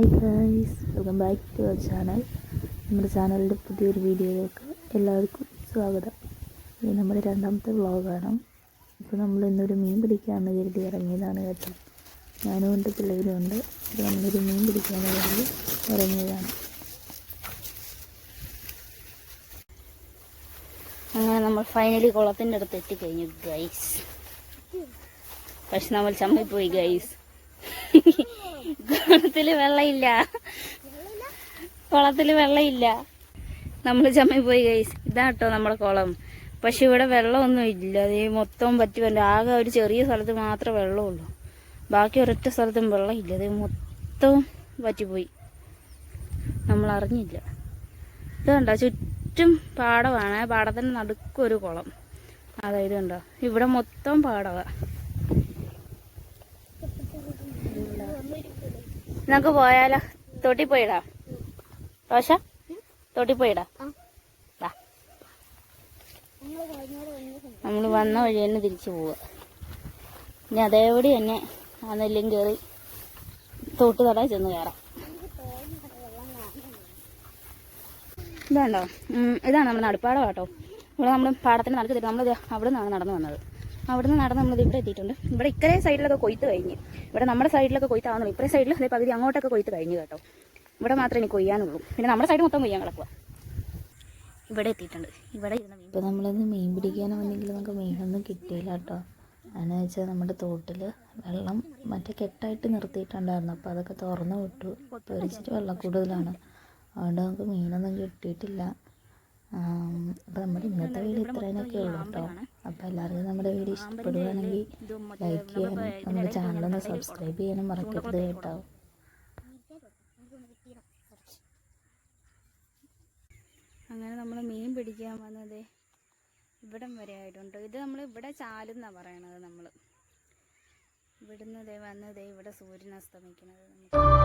Hi guys welcome back to our channel നമ്മുടെ ചാനലിന്റെ പുതിയൊരു വീഡിയോയിലേക്ക് എല്ലാവർക്കും സ്വാഗതം. ഇത് നമ്മുടെ രണ്ടാമത്തെ വ്ളോഗാണ്. ഇപ്പോൾ നമ്മൾ ഇന്നൊരു മീൻ പിടിക്കാമെന്ന് കരുതി ഇറങ്ങിയതാണ് കേട്ടോ. ഞാനും ഉണ്ട് പിള്ളേരും ഉണ്ട്. അപ്പോൾ നമ്മളൊരു മീൻ പിടിക്കാമെന്ന് കരുതി ഇറങ്ങിയതാണ്. അങ്ങനെ നമ്മൾ ഫൈനലി കുളത്തിന്റെ അടുത്ത് എത്തിക്കഴിഞ്ഞു ഗൈസ് പക്ഷെ നമ്മൾ ചമ്മിപ്പോയി ഗൈസ് കുളത്തിൽ വെള്ളമില്ല. കുളത്തിൽ വെള്ളമില്ല. നമ്മൾ പോയി കൈസ് ഇതാട്ടോ നമ്മുടെ കുളം. പക്ഷെ ഇവിടെ വെള്ളമൊന്നും ഇല്ല. അത് മൊത്തം പറ്റി വല്ല ആകെ ഒരു ചെറിയ സ്ഥലത്ത് മാത്രമേ വെള്ളമുള്ളൂ. ബാക്കി ഒരൊറ്റ സ്ഥലത്തും വെള്ളമില്ല. അത് മൊത്തം പറ്റിപ്പോയി. നമ്മൾ അറിഞ്ഞില്ല ഇത് കണ്ടോ? ചുറ്റും പാടമാണ്. പാടത്തിന് നടുക്കൊരു കുളം. അതായത് കണ്ടോ? ഇവിടെ മൊത്തം പാടവാ. നമുക്ക് പോയാലോ? തൊട്ടി പോയിടാം. റോഷ തൊട്ടി പോയിടാം. നമ്മൾ വന്ന വഴി തന്നെ തിരിച്ചു പോവുക. ഇനി അതേപടി തന്നെ ആ നെല്ലും കയറി തോട്ട് തട ചെന്ന് കയറാം ഇതാണ്ടോ? ഇതാണ് നമ്മുടെ നടുപ്പാടം കേട്ടോ ഇവിടെ നമ്മൾ പാടത്തിന് നടക്കത്തില്ല നമ്മൾ അവിടെ നിന്നാണ് നടന്നു വന്നത്. അവിടെ നിന്ന് നടന്ന് നമ്മൾ ഇവിടെ എത്തിയിട്ടുണ്ട്. ഇവിടെ ഇക്കരെ സൈഡിലൊക്കെ കൊയ്ത്ത് കഴിഞ്ഞ്. ഇവിടെ നമ്മുടെ സൈഡിലൊക്കെ കൊയ്ത്താവുന്നുള്ളൂ ഇപ്പറേ സൈഡിൽ അതേ പകുതി അങ്ങോട്ടൊക്കെ കൊയ്ത്ത് കഴിഞ്ഞു കേട്ടോ. ഇവിടെ മാത്രമേ ഇനി കൊയ്യാനുള്ളൂ. പിന്നെ നമ്മുടെ സൈഡ് മൊത്തം കൊയ്യാൻ കിടക്കുക ഇവിടെ എത്തിയിട്ടുണ്ട്. ഇവിടെ ഇപ്പോൾ നമ്മളിന്ന് മീൻ പിടിക്കാൻ വന്നെങ്കിൽ നമുക്ക് മീനൊന്നും കിട്ടിയില്ല കേട്ടോ. അതെന്ന് വെച്ചാൽ നമ്മുടെ തോട്ടിൽ വെള്ളം മറ്റേ കെട്ടായിട്ട് നിർത്തിയിട്ടുണ്ടായിരുന്നു. അപ്പോൾ അതൊക്കെ തുറന്നു വിട്ടു. ഇപ്പോൾ ഒരിച്ചിട്ട് വെള്ളം കൂടുതലാണ് അതുകൊണ്ട് നമുക്ക് മീനൊന്നും കിട്ടിയിട്ടില്ല. അപ്പോൾ നമ്മുടെ ഇന്നത്തെ വീട് ഇത്രയൊക്കെ ഉള്ളൂ കേട്ടോ. അപ്പോൾ എല്ലാവർക്കും നമ്മുടെ വീഡിയോ ഇഷ്ടപ്പെടുകയാണെങ്കിൽ ലൈക്ക് ചെയ്യാനും നമ്മുടെ ചാനലൊന്ന് സബ്സ്ക്രൈബ് ചെയ്യാനും മറക്കരുത് കേട്ടോ. അങ്ങനെ നമ്മൾ മീൻ പിടിക്കാൻ വന്നത് ഇവിടം വരെ ആയിട്ടുണ്ട്. ഇത് നമ്മൾ ഇവിടെ ചാലെന്നാണ് പറയണത് നമ്മൾ ഇവിടുന്ന് ദേ വന്ന് ദേ ഇവിടെ സൂര്യൻ അസ്തമിക്കുന്നത് നമുക്ക്